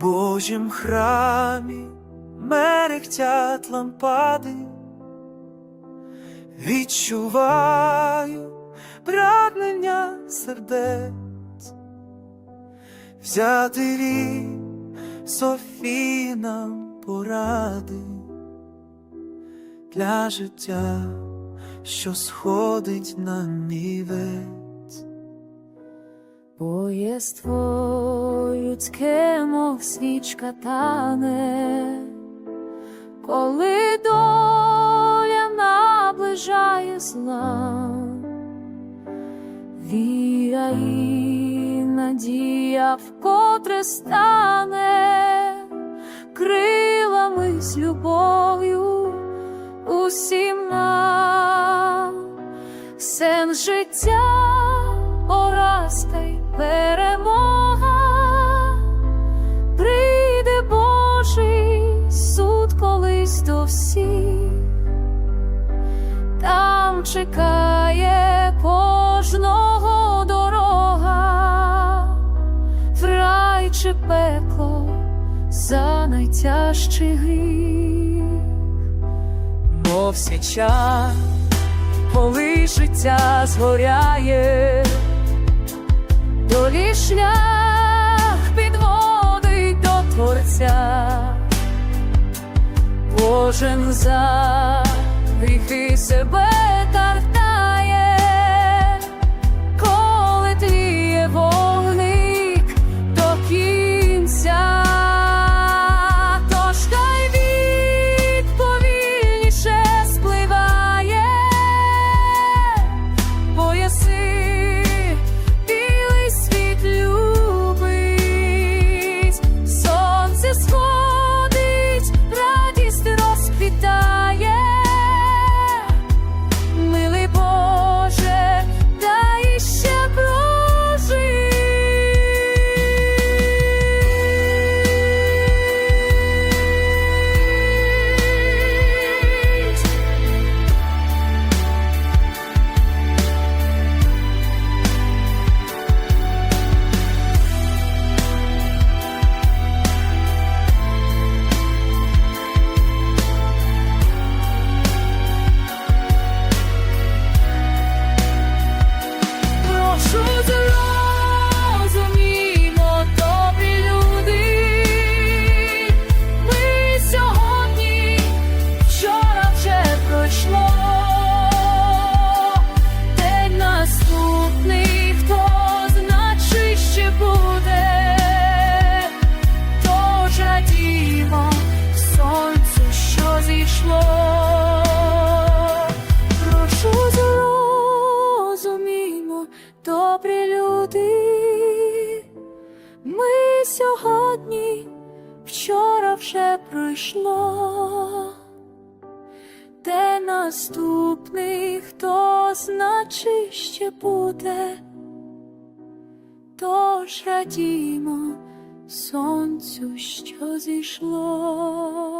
Божім храмі мерехтять лампади, відчуваю прагнення сердець, взяти від Софії нам поради. Для життя, що сходить на нівець. Боєство людське, мов свічка тане, коли доля наближає зла, віра і надія вкотре стане крилами з любов'ю усім нам, сенс життя поразка перемога, прийде Божий суд колись до всіх, там чекає кожного дорога, в рай чи пекло за найтяжчий гріх, мов свіча, коли життя згоряє, долі шлях підводить до Творця. кожен за гріхи себе сьогодні, вчора вже пройшло, де наступний, хто значить ще буде, тож радімо сонцю, що зійшло.